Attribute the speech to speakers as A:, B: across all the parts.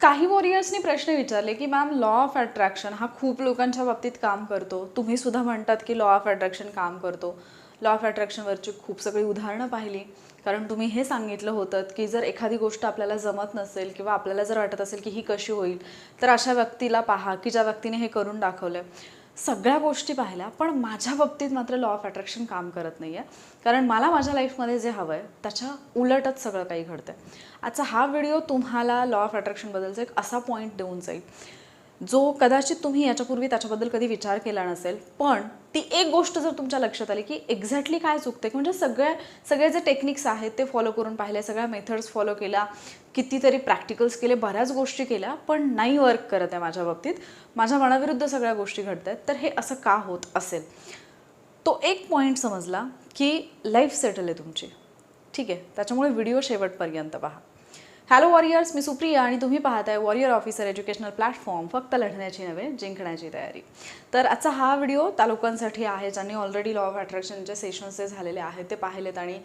A: काही वॉरियर्सनी प्रश्न विचारले की मॅम लॉ ऑफ अट्रॅक्शन हा खूप लोकांच्या बाबतीत काम करतो. तुम्ही सुद्धा म्हणतात की लॉ ऑफ अट्रॅक्शन काम करतो. लॉ ऑफ अट्रॅक्शनवरची खूप सगळी उदाहरणं पाहिली. कारण तुम्ही हे सांगितलं होतं की जर एखादी गोष्ट आपल्याला जमत नसेल किंवा आपल्याला जर वाटत असेल की ही कशी होईल तर अशा व्यक्तीला पहा की ज्या व्यक्तीने हे करून दाखवलं सगळ्या गोष्टी पाहिल्या पण माझ्या बाबतीत मात्र लॉ ऑफ अट्रॅक्शन काम करत नाही आहे कारण मला माझ्या लाईफमध्ये जे हवं आहे त्याच्या उलटच सगळं काही घडतं आहे आजचा हा व्हिडिओ तुम्हाला लॉ ऑफ अट्रॅक्शनबद्दलचा एक असा पॉईंट देऊन जाईल. जो कदाचित तुम्ही याच्यापूर्वी त्याच्याबद्दल कधी विचार केला नसेल पण ती एक गोष्ट जर तुमच्या लक्षात आली की एक्झॅक्टली काय चुकते म्हणजे सगळ्या सगळे जे टेक्निक्स आहेत ते फॉलो करून पाहिले सगळ्या मेथड्स फॉलो केल्या कितीतरी प्रॅक्टिकल्स केले बऱ्याच गोष्टी केल्या पण नाही वर्क करत आहे माझ्या बाबतीत. माझ्या मनाविरुद्ध सगळ्या गोष्टी घडत आहेत तर हे असं का होत असेल? तो एक पॉईंट समजला की लाईफ सेटल आहे तुमची. ठीक आहे? त्याच्यामुळे व्हिडिओ शेवटपर्यंत पहा. हॅलो वॉरियर्स मी सुप्रिया आणि तुम्ही पाहताय वॉरियर ऑफिसर एज्युकेशनल प्लॅटफॉर्म फक्त लढण्याची नव्हे जिंकण्याची तयारी. तर आजचा हा व्हिडिओ त्या लोकांसाठी आहे ज्यांनी ऑलरेडी लॉ ऑफ अट्रॅक्शनचे सेशन्स जे झालेले आहेत ते पाहिलेत आणि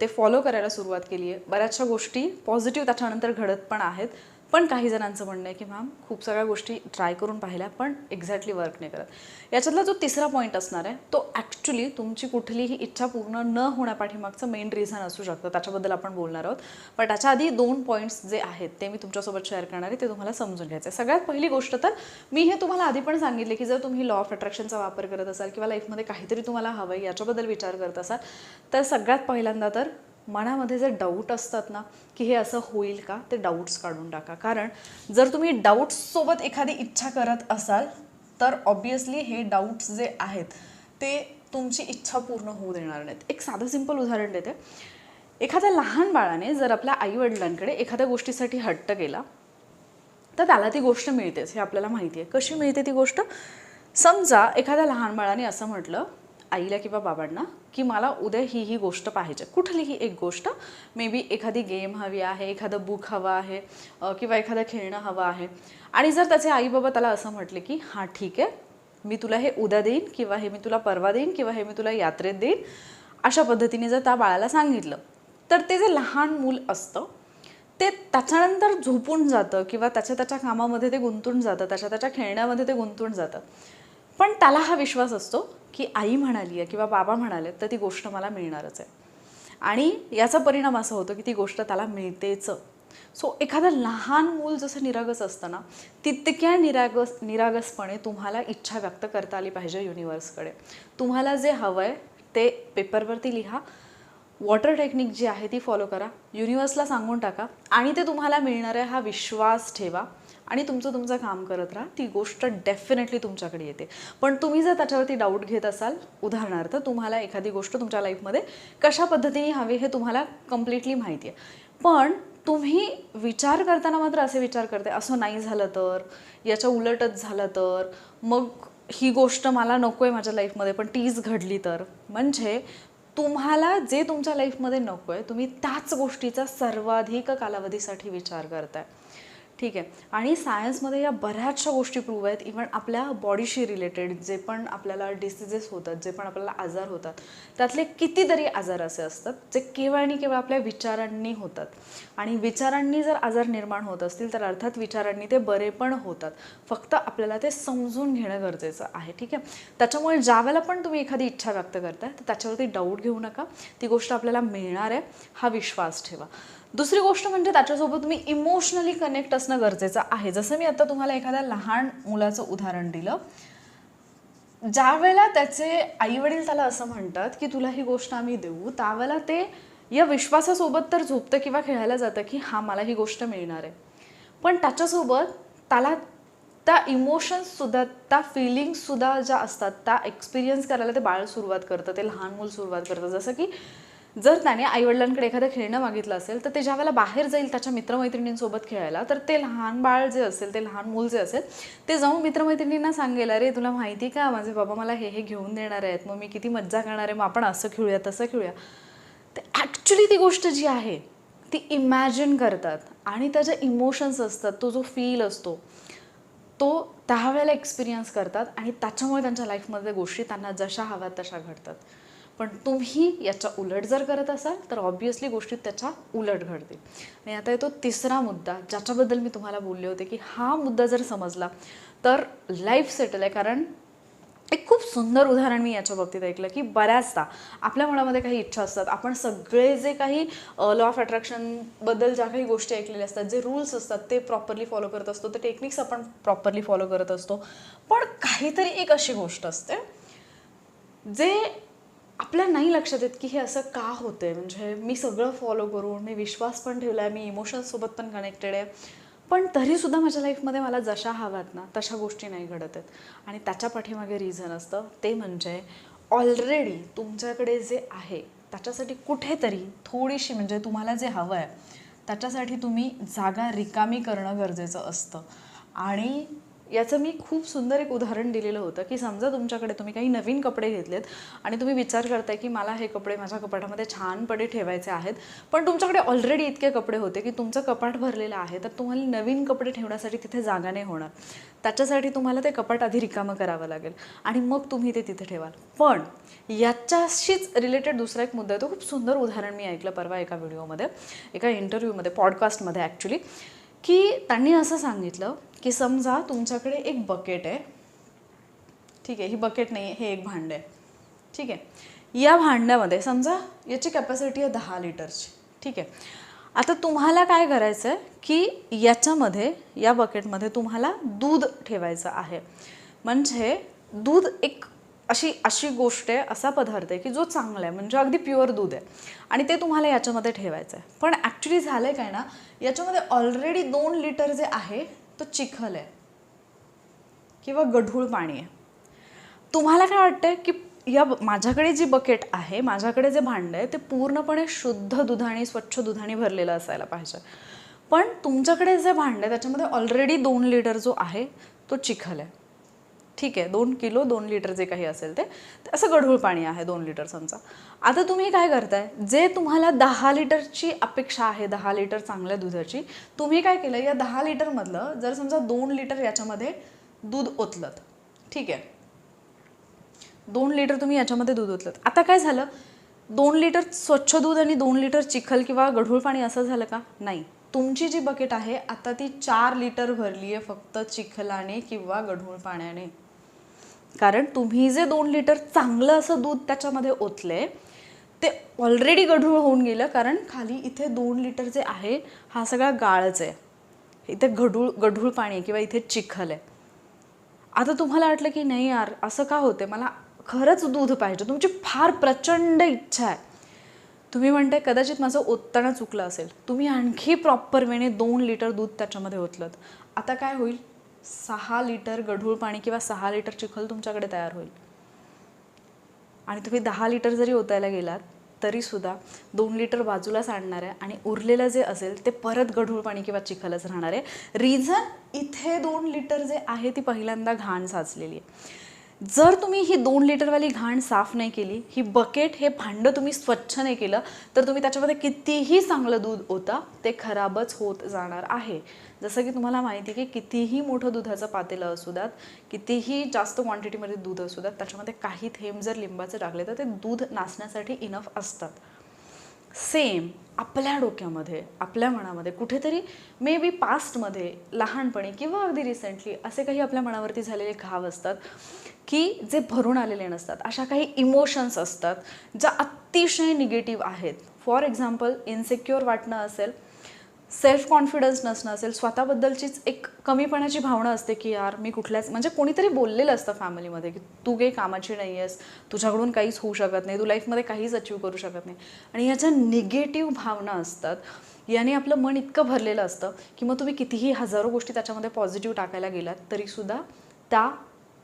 A: ते फॉलो करायला सुरुवात केली आहे बऱ्याचशा गोष्टी पॉझिटिव्ह त्याच्यानंतर घडत पण आहेत. पण काही जणांचं म्हणणं आहे की मॅम खूप सगळ्या गोष्टी ट्राय करून पाहिल्या पण एक्झॅक्टली वर्क नाही करत. याच्यातला जो तिसरा पॉईंट असणार आहे तो ॲक्च्युली तुमची कुठलीही इच्छा पूर्ण न होण्यापाठीमागचं मेन रिझन असू शकतं. त्याच्याबद्दल आपण बोलणार आहोत. पण त्याच्या आधी दोन पॉईंट्स जे आहेत ते मी तुमच्यासोबत शेअर करणार आहे ते तुम्हाला समजून घ्यायचं आहे सगळ्यात पहिली गोष्ट तर मी हे तुम्हाला आधी पण सांगितले की जर तुम्ही लॉ ऑफ अट्रॅक्शनचा वापर करत असाल किंवा लाईफमध्ये काहीतरी तुम्हाला हवं आहे याच्याबद्दल विचार करत असाल तर सगळ्यात पहिल्यांदा तर मनामध्ये जे डाऊट असतात ना की हे असं होईल का ते डाऊट्स काढून टाका. कारण जर तुम्ही डाऊट्ससोबत एखादी इच्छा करत असाल तर ऑब्वियसली हे डाऊट्स जे आहेत ते तुमची इच्छा पूर्ण होऊ देणार नाहीत. एक साधं सिंपल उदाहरण देते. एखाद्या लहान बाळाने जर आपल्या आईवडिलांकडे एखाद्या गोष्टीसाठी हट्ट केला तर त्याला ती गोष्ट मिळतेच हे आपल्याला माहिती आहे. कशी मिळते ती गोष्ट? समजा एखाद्या लहान बाळाने असं म्हटलं आईला किंवा बाबांना की मला उद्या ही ही गोष्ट पाहिजे. कुठलीही एक गोष्ट? मे बी एखादी गेम हवी आहे एखादं बुक हवं आहे किंवा एखादं खेळणं हवं आहे. आणि जर त्याचे आई बाबा त्याला असं म्हटले की हां ठीक आहे मी तुला हे उद्या देईन किंवा हे मी तुला परवा देईन किंवा हे मी तुला यात्रेत देईन अशा पद्धतीने जर त्या बाळाला सांगितलं तर ते जे लहान मूल असतं ते त्याच्यानंतर झोपून जातं किंवा त्याच्या त्याच्या कामामध्ये ते गुंतून जातं त्याच्या त्याच्या खेळण्यामध्ये ते गुंतून जातं. पण त्याला हा विश्वास असतो की आई म्हणाली आहे किंवा बाबा म्हणाले तर ती गोष्ट मला मिळणारच आहे. आणि याचा परिणाम असा होतो की ती गोष्ट त्याला मिळतेच. सो एखादं लहान मूल जसं निरागस असतं ना तितक्या निरागस निरागसपणे तुम्हाला इच्छा व्यक्त करता आली पाहिजे युनिवर्सकडे तुम्हाला जे हवं आहे ते पेपरवरती लिहा. वॉटर टेक्निक जी आहे ती फॉलो करा. युनिवर्सला सांगून टाका. आणि ते तुम्हाला मिळणार आहे हा विश्वास ठेवा. आणि तुमचं तुमचं काम करत राहा. ती गोष्ट डेफिनेटली तुमच्याकडे येते. पण तुम्ही जर त्याच्यावरती डाऊट घेत असाल उदाहरणार्थ तुम्हाला एखादी गोष्ट तुमच्या लाईफमध्ये कशा पद्धतीने हवी हे तुम्हाला कम्प्लिटली माहिती आहे पण तुम्ही विचार करताना मात्र असे विचार करते असं नाही झालं तर याच्या उलटच झालं तर मग ही गोष्ट मला नको आहे माझ्या लाईफमध्ये पण तीच घडली तर. म्हणजे तुम्हाला जे तुमच्या लाईफमध्ये नको आहे तुम्ही त्याच गोष्टीचा सर्वाधिक कालावधीसाठी विचार करताय. ठीक आहे. आणि सायन्समध्ये या बऱ्याचशा गोष्टी प्रूव्ह आहेत. इव्हन आपल्या बॉडीशी रिलेटेड जे पण आपल्याला डिसिजेस होतात जे पण आपल्याला आजार होतात त्यातले कितीतरी आजार असे असतात जे केवळ आणि केवळ आपल्या विचारांनी होतात. आणि विचारांनी जर आजार निर्माण होत असतील तर अर्थात विचारांनी ते बरे पण होतात. फक्त आपल्याला ते समजून घेणं गरजेचं आहे. ठीक आहे? त्याच्यामुळे ज्यावेळेला पण तुम्ही एखादी इच्छा व्यक्त करताय तर त्याच्यावरती डाऊट घेऊ नका. ती गोष्ट आपल्याला मिळणार आहे. हा विश्वास ठेवा. दुसरी गोष्ट म्हणजे त्याच्यासोबत तुम्ही इमोशनली कनेक्ट असणं गरजेचं आहे. जसं मी आता तुम्हाला एखाद्या लहान मुलाचं उदाहरण दिलं. ज्या वेळेला त्याचे आईवडील त्याला असं म्हणतात की तुला ही गोष्ट आम्ही देऊ त्यावेळेला ते या विश्वासासोबत तर झोपतं किंवा खेळायला जातं की हा मला ही गोष्ट मिळणार आहे. पण त्याच्यासोबत त्याला त्या इमोशन्ससुद्धा त्या फिलिंग्ससुद्धा ज्या असतात त्या एक्सपिरियन्स करायला ते बाळ सुरुवात करतं ते लहान मूल सुरुवात करतं. जसं की जर त्याने आईवडिलांकडे एखादं खेळणं मागितलं असेल तर ते ज्या वेळेला बाहेर जाईल त्याच्या मित्रमैत्रिणींसोबत खेळायला तर ते लहान बाळ जे असेल ते लहान मूल जे असेल ते जाऊन मित्रमैत्रिणींना सांगेल अरे तुला माहिती का? माझे बाबा मला हे हे घेऊन देणार आहेत. मग मी किती मज्जा करणार आहे. मग आपण असं खेळूया तसं खेळूया. ते ॲक्च्युली ती गोष्ट जी आहे ती इमॅजिन करतात. आणि त्याच्या इमोशन्स असतात तो जो फील असतो तो त्यावेळेला एक्सपिरियन्स करतात. आणि त्याच्यामुळे त्यांच्या लाईफमध्ये गोष्टी त्यांना जशा हव्यात तशा घडतात. पण तुम्ही याच्या उलट जर करत असाल तर ऑब्वियसली गोष्टी त्याच्या उलट घडतील. आणि आता येतो तिसरा मुद्दा ज्याच्याबद्दल मी तुम्हाला बोलले होते की हा मुद्दा जर समजला तर लाईफ सेटल आहे. कारण एक खूप सुंदर उदाहरण मी याच्या बाबतीत ऐकलं की बऱ्याचदा आपल्या मनामध्ये काही इच्छा असतात. आपण सगळे जे काही लॉ ऑफ अट्रॅक्शनबद्दल ज्या काही गोष्टी ऐकलेल्या असतात जे रूल्स असतात ते प्रॉपरली फॉलो करत असतो. ते टेक्निक्स आपण प्रॉपरली फॉलो करत असतो. पण काहीतरी एक अशी गोष्ट असते जे आपल्या नाही लक्षात येत की हे असं का होतं आहे म्हणजे मी सगळं फॉलो करून मी विश्वास पण ठेवला आहे मी इमोशन्ससोबत पण कनेक्टेड आहे. पण तरीसुद्धा माझ्या लाईफमध्ये मला जशा हव्यात ना तशा गोष्टी नाही घडत आहेत. आणि त्याच्या पाठीमागे रिझन असतं. ते म्हणजे ऑलरेडी तुमच्याकडे जे आहे त्याच्यासाठी कुठेतरी थोडीशी म्हणजे तुम्हाला जे हवं आहे त्याच्यासाठी तुम्ही जागा रिकामी करणं गरजेचं असतं. आणि याचं मी खूप सुंदर एक उदाहरण दिलेलं होतं की समजा तुमच्याकडे तुम्ही काही नवीन कपडे घेतलेत आणि तुम्ही विचार करताय की मला हे कपडे माझ्या कपाटामध्ये छानपणे ठेवायचे आहेत पण तुमच्याकडे ऑलरेडी इतके कपडे होते की तुमचं कपाट भरलेलं आहे तर तुम्हाला नवीन कपडे ठेवण्यासाठी तिथे जागा नाही होणार. त्याच्यासाठी तुम्हाला ते कपाट आधी रिकामं करावं लागेल आणि मग तुम्ही ते तिथे ठेवाल. पण याच्याशीच रिलेटेड दुसरा एक मुद्दा आहे तो खूप सुंदर उदाहरण मी ऐकलं परवा एका व्हिडिओमध्ये एका इंटरव्ह्यूमध्ये पॉडकास्टमध्ये ॲक्च्युली की त्यांनी असं सांगितलं की समजा तुमच्याकडे एक बकेट आहे. ठीक आहे ही बकेट नाही आहे हे एक भांडं आहे. ठीक आहे. या भांड्यामध्ये समजा याची कॅपॅसिटी आहे दहा लिटरची. ठीक आहे. आता तुम्हाला काय करायचं आहे की याच्यामध्ये या बकेटमध्ये तुम्हाला दूध ठेवायचं आहे. म्हणजे दूध एक अशी अशी गोष्ट आहे असा पदार्थ आहे की जो चांगला आहे म्हणजे अगदी प्युअर दूध आहे. आणि ते तुम्हाला याच्यामध्ये ठेवायचं आहे. पण ॲक्च्युली झालं आहे काय ना याच्यामध्ये ऑलरेडी दोन लिटर जे आहे तो चिखल आहे. किंवा गढूळ पाणी आहे. तुम्हाला काय वाटतं की या माझ्याकडे जी बकेट आहे माझ्याकडे जे भांडं आहे ते पूर्णपणे शुद्ध दुधाने स्वच्छ दुधाने भरलेलं असायला पाहिजे. पण तुमच्याकडे जे भांडं आहे त्याच्यामध्ये ऑलरेडी दोन लिटर जो आहे तो चिखल आहे. ठीक आहे दोन किलो दोन लिटर जे काही असेल ते. असं गढूळ पाणी आहे दोन लिटर समजा आता तुम्ही काय करताय? जे तुम्हाला दहा लिटरची अपेक्षा आहे दहा लिटर चांगल्या दुधाची तुम्ही काय केलं? या दहा लिटरमधलं जर समजा दोन लिटर याच्यामध्ये दूध ओतलत ठीक आहे. दोन लिटर तुम्ही याच्यामध्ये दूध ओतलत. आता काय झालं? दोन लिटर स्वच्छ दूध आणि दोन लिटर चिखल किंवा गढूळ पाणी असं झालं का? नाही. तुमची जी बकेट आहे आता ती चार लिटर भरली आहे फक्त चिखलाने किंवा गढूळ पाण्याने. कारण तुम्ही जे दोन लिटर चांगलं असं दूध त्याच्यामध्ये ओतले ते ऑलरेडी गढूळ होऊन गेलं कारण खाली इथे दोन लिटर जे आहे हा सगळा गाळच आहे. इथे गढूळ गढूळ पाणी आहे किंवा इथे चिखल आहे. आता तुम्हाला वाटलं की नाही यार असं का होते मला खरंच दूध पाहिजे. तुमची फार प्रचंड इच्छा आहे. तुम्ही म्हणताय कदाचित माझं ओतताना चुकलं असेल. तुम्ही आणखी प्रॉपर वेने दोन लिटर दूध त्याच्यामध्ये ओतलं आता काय होईल? सहा लिटर गढूळ पाणी किंवा सहा लिटर चिखल तुमच्याकडे तयार होईल. आणि तुम्ही दहा लिटर जरी ओतायला गेलात तरीसुद्धा दोन लिटर बाजूला सांडणार आहे आणि उरलेलं जे असेल ते परत गढूळ पाणी किंवा चिखलच राहणार आहे. रिझन इथे दोन लिटर जे आहे ती पहिल्यांदा घाण साचलेली आहे. जर तुम्ही ही दोन लिटरवाली घाण साफ नाही केली ही बकेट हे भांडं तुम्ही स्वच्छ नाही केलं तर तुम्ही त्याच्यामध्ये कितीही चांगलं दूध होता ते खराबच होत जाणार आहे. जसं की तुम्हाला माहिती आहे की कितीही मोठं दुधाचं पातेलं असू द्यात कितीही जास्त क्वांटिटीमध्ये दूध असू द्यात त्याच्यामध्ये काही थेंब जर लिंबाचं टाकले तर ते दूध नाचण्यासाठी इनफ असतात. सेम आपल्या डोक्यामध्ये आपल्या मनामध्ये कुठेतरी मे बी पास्टमध्ये लहानपणी किंवा अगदी रिसेंटली असे काही आपल्या मनावरती झालेले घाव असतात की जे भरून आलेले नसतात. अशा काही इमोशन्स असतात ज्या अतिशय निगेटिव्ह आहेत. फॉर एक्झाम्पल इनसेक्युअर वाटणं असेल सेल्फ कॉन्फिडन्स नसणं असेल स्वतःबद्दलचीच एक कमीपणाची भावना असते की यार मी कुठल्याच म्हणजे कोणीतरी बोललेलं असतं फॅमिलीमध्ये की तू काही कामाची नाही आहेस तुझ्याकडून काहीच होऊ शकत नाही तू लाईफमध्ये काहीच अचीव करू शकत नाही. आणि ह्याच्या निगेटिव्ह भावना असतात याने आपलं मन इतकं भरलेलं असतं की मग तुम्ही कितीही हजारो गोष्टी त्याच्यामध्ये पॉझिटिव्ह टाकायला गेलात तरीसुद्धा त्या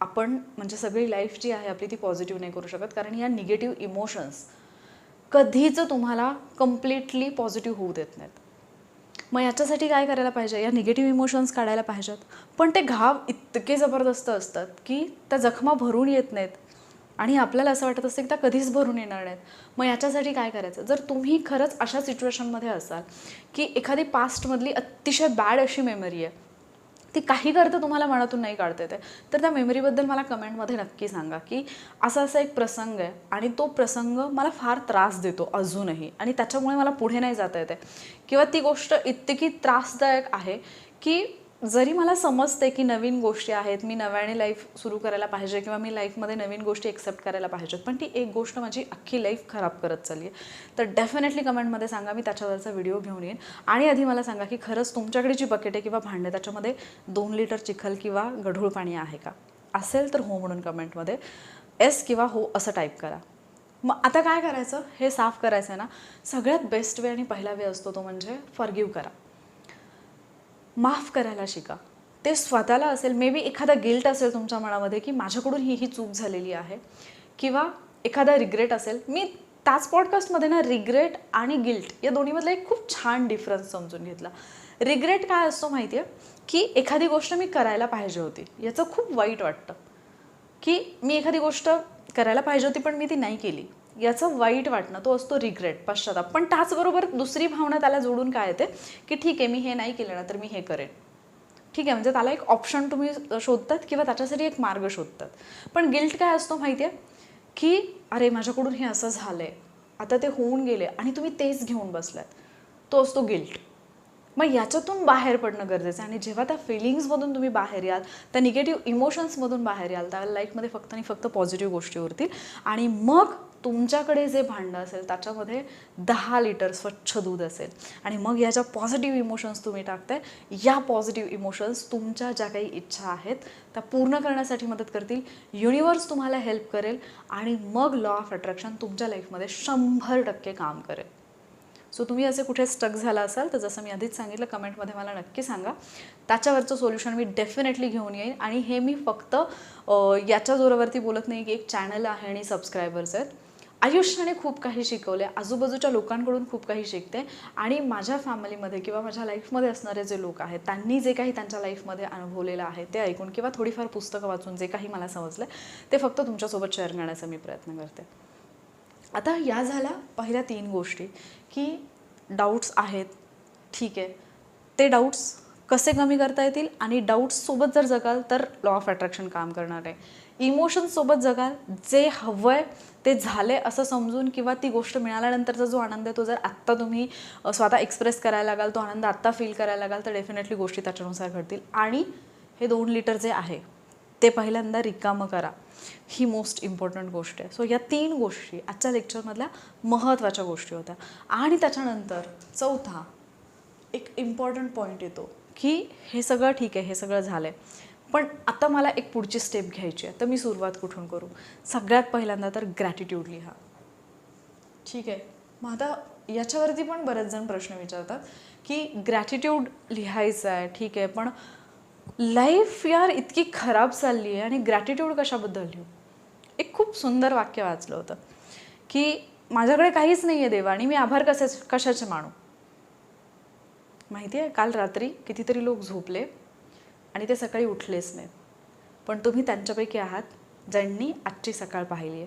A: आपण म्हणजे सगळी लाईफ जी आहे आपली ती पॉझिटिव्ह नाही करू शकत. कारण या निगेटिव्ह इमोशन्स कधीच तुम्हाला कम्प्लिटली पॉझिटिव्ह होऊ देत नाहीत. मग याच्यासाठी काय करायला पाहिजे? या निगेटिव्ह इमोशन्स काढायला पाहिजेत. पण ते घाव इतके जबरदस्त असतात की त्या जखमा भरून येत नाहीत. आणि आपल्याला असं वाटत असतं की त्या कधीच भरून येणार नाहीत. मग याच्यासाठी काय करायचं? जर तुम्ही खरंच अशा सिच्युएशनमध्ये असाल की एखादी पास्टमधली अतिशय बॅड अशी मेमरी आहे ती काही करतं तुम्हाला मनातून नाही काढता येते तर त्या मेमरीबद्दल मला कमेंटमध्ये नक्की सांगा की असा असा एक प्रसंग आहे आणि तो प्रसंग मला फार त्रास देतो अजूनही. आणि त्याच्यामुळे मला पुढे नाही जाता येते किंवा ती गोष्ट इतकी त्रासदायक आहे की जरी मला समजते की नवीन गोष्टी आहेत मी नव्याने लाईफ सुरू करायला पाहिजे किंवा मी लाईफमध्ये नवीन गोष्टी एक्सेप्ट करायला पाहिजेत पण ती एक गोष्ट माझी अख्खी लाईफ खराब करत चालली आहे. तर डेफिनेटली कमेंटमध्ये सांगा मी त्याच्यावरचा व्हिडिओ घेऊन येईन. आणि आधी मला सांगा की खरंच तुमच्याकडे जी बकेट आहे किंवा भांडे त्याच्यामध्ये दोन लिटर चिखल किंवा गढूळ पाणी आहे का? असेल तर हो म्हणून कमेंटमध्ये एस किंवा हो असं टाईप करा. मग आता काय करायचं? हे साफ करायचं आहे ना. सगळ्यात बेस्ट वे आणि पहिला वे असतो तो म्हणजे फॉरगिव्ह करा. माफ करायला शिका. ते स्वतःला असेल मे बी एखादा गिल्ट असेल तुमच्या मनामध्ये की माझ्याकडून ही ही चूक झालेली आहे. किंवा एखादा रिग्रेट असेल मी त्याच पॉडकास्टमध्ये ना रिग्रेट आणि गिल्ट या दोन्हीमधला एक खूप छान डिफरन्स समजून घेतला. रिग्रेट काय असतो माहिती आहे की एखादी गोष्ट मी करायला पाहिजे होती. याचं खूप वाईट वाटतं. की मी एखादी गोष्ट करायला पाहिजे होती पण मी ती नाही केली. याचं वाईट वाटणं तो असतो रिग्रेट पश्चाताप. पण त्याचबरोबर दुसरी भावना त्याला जोडून काय येते? की ठीक आहे मी हे नाही केलं ना तर मी हे करेन. ठीक आहे म्हणजे त्याला एक ऑप्शन तुम्ही शोधतात किंवा त्याच्यासाठी एक मार्ग शोधतात. पण गिल्ट काय असतो माहिती आहे की अरे माझ्याकडून हे असं झालं आहे आता ते होऊन गेले आणि तुम्ही तेच घेऊन बसलात. तो असतो गिल्ट मग याच्यातून बाहेर पडणं गरजेचं आहे. आणि जेव्हा त्या फिलिंग्समधून तुम्ही बाहेर याल त्या निगेटिव्ह इमोशन्समधून बाहेर याल त्या लाईफमध्ये फक्त आणि फक्त पॉझिटिव्ह गोष्टी उरतील आणि मग तुमच्याकडे जे भांडं असेल त्याच्यामध्ये दहा लिटर स्वच्छ दूध असेल. आणि मग या ज्या पॉझिटिव्ह इमोशन्स तुम्ही टाकताय या पॉझिटिव्ह इमोशन्स तुमच्या ज्या काही इच्छा आहेत त्या पूर्ण करण्यासाठी मदत करतील. युनिवर्स तुम्हाला हेल्प करेल. आणि मग लॉ ऑफ अट्रॅक्शन तुमच्या लाईफमध्ये शंभर टक्के काम करेल. सो तुम्ही असे कुठे स्टक झाला असाल तर जसं मी आधीच सांगितलं कमेंटमध्ये मला नक्की सांगा. त्याच्यावरचं सोल्युशन मी डेफिनेटली घेऊन येईन. आणि हे मी फक्त याच्या जोरावरती बोलत नाही की एक चॅनल आहे आणि सबस्क्रायबर्स आहेत. आयुष्याने खूप काही शिकवले आजूबाजूच्या लोकांकडून खूप काही शिकते. आणि माझ्या फॅमिलीमध्ये किंवा माझ्या लाईफमध्ये असणारे जे लोक आहेत त्यांनी जे काही त्यांच्या लाईफमध्ये अनुभवलेलं आहे ते ऐकून किंवा थोडीफार पुस्तकं वाचून जे काही मला समजलं ते फक्त तुमच्यासोबत शेअर करण्याचा मी प्रयत्न करते. आता या झाल्या पहिल्या तीन गोष्टी की डाऊट्स आहेत ठीक आहे. ते डाऊट्स कसे कमी करता येतील आणि डाऊट्ससोबत जर जगाल तर लॉ ऑफ अट्रॅक्शन काम करणार आहे. इमोशन्ससोबत जगाल जे हवं आहे ते झाले असं समजून किंवा ती गोष्ट मिळाल्यानंतरचा जो आनंद आहे तो जर आत्ता तुम्ही स्वतः एक्सप्रेस करायला लागाल तो आनंद आत्ता फील करायला लागाल तर डेफिनेटली गोष्टी त्याच्यानुसार घडतील. आणि हे दोन लिटर जे आहे ते पहिल्यांदा रिकामं करा. ही मोस्ट इम्पॉर्टंट गोष्ट आहे. सो या तीन गोष्टी आजच्या लेक्चरमधल्या महत्त्वाच्या गोष्टी होत्या. आणि त्याच्यानंतर चौथा एक इम्पॉर्टंट पॉईंट येतो की हे सगळं ठीक आहे हे सगळं झालं आहे पण आता मला एक पुढची स्टेप घ्यायची आहे तर मी सुरुवात कुठून करू? सगळ्यात पहिल्यांदा तर ग्रॅटिट्यूड लिहा. ठीक आहे? मग आता याच्यावरती पण बरेच जण प्रश्न विचारतात की ग्रॅटिट्यूड लिहायचं आहे ठीक आहे पण लाईफ यार इतकी खराब चालली आहे आणि ग्रॅटिट्यूड कशाबद्दल लिहू एक खूप सुंदर वाक्य वाचलं होतं की माझ्याकडे काहीच नाही आहे देवा आणि मी आभार कसे कशाचे मानू? माहिती आहे काल रात्री कितीतरी लोक झोपले आणि ते सकाळी उठलेच नाहीत. पण तुम्ही त्यांच्यापैकी आहात ज्यांनी आजची सकाळ पाहिली आहे.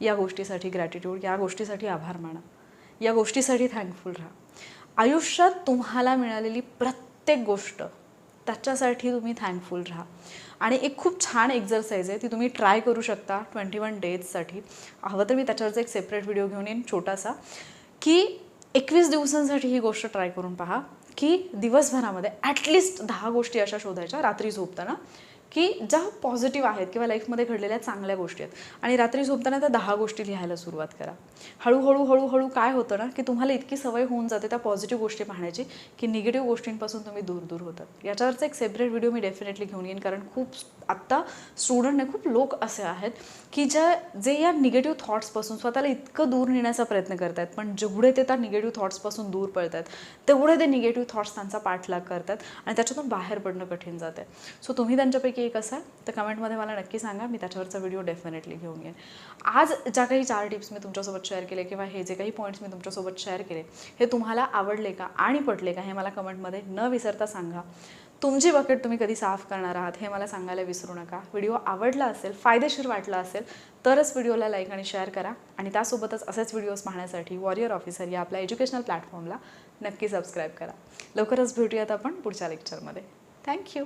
A: या गोष्टीसाठी ग्रॅटिट्यूड या गोष्टीसाठी आभार माना. या गोष्टीसाठी थँकफुल राहा. आयुष्यात तुम्हाला मिळालेली प्रत्येक गोष्ट त्याच्यासाठी तुम्ही थँकफुल राहा. आणि एक खूप छान एक्झरसाईज आहे ती तुम्ही ट्राय करू शकता ट्वेंटी वन डेजसाठी हवं तर मी त्याच्यावरचा एक सेपरेट व्हिडिओ घेऊन येईन छोटासा. की एकवीस दिवसांसाठी ही गोष्ट ट्राय करून पहा की दिवसभरामध्ये ॲटलिस्ट दहा गोष्टी अशा शोधायच्या रात्री झोपताना. की ज्या पॉझिटिव्ह आहेत किंवा लाईफमध्ये घडलेल्या चांगल्या गोष्टी आहेत. आणि रात्री झोपताना त्या दहा गोष्टी लिहायला सुरुवात करा. हळूहळू हळूहळू काय होतं ना की तुम्हाला इतकी सवय होऊन जाते त्या पॉझिटिव्ह गोष्टी पाहण्याची की निगेटिव्ह गोष्टींपासून तुम्ही दूर दूर होतात. याच्यावरचा एक सेपरेट व्हिडिओ मी डेफिनेटली घेऊन येईन कारण खूप आत्ता स्टुडंट नाही खूप लोक असे आहेत की ज्या जे या निगेटिव्ह थॉट्सपासून स्वतःला इतकं दूर नेण्याचा प्रयत्न करत आहेत पण जेवढे ते त्या निगेटिव्ह थॉट्सपासून दूर पडत आहेत तेवढे ते निगेटिव्ह थॉट्स त्यांचा पाठलाग करतात आणि त्याच्यातून बाहेर पडणं कठीण जातं सो तुम्ही त्यांच्यापैकी एक असाल तर कमेंटमध्ये मला नक्की सांगा मी त्याच्यावरचा व्हिडिओ डेफिनेटली घेऊन येईन. आज ज्या काही चार टिप्स मी तुमच्यासोबत शेअर केले किंवा हे जे काही पॉईंट्स मी तुमच्यासोबत शेअर केले हे तुम्हाला आवडले का आणि पटले का हे मला कमेंटमध्ये न विसरता सांगा. तुमची बकेट तुम्ही कधी साफ करणार आहात हे मला सांगायला विसरू नका. व्हिडिओ आवडला असेल फायदेशीर वाटला असेल तरच व्हिडिओला लाईक आणि शेअर करा. आणि त्यासोबतच असेच व्हिडिओज पाहण्यासाठी वॉरियर ऑफिसर या आपल्या एज्युकेशनल प्लॅटफॉर्मला नक्की सबस्क्राईब करा. लवकरच भेटूयात आपण पुढच्या लेक्चरमध्ये थँक्यू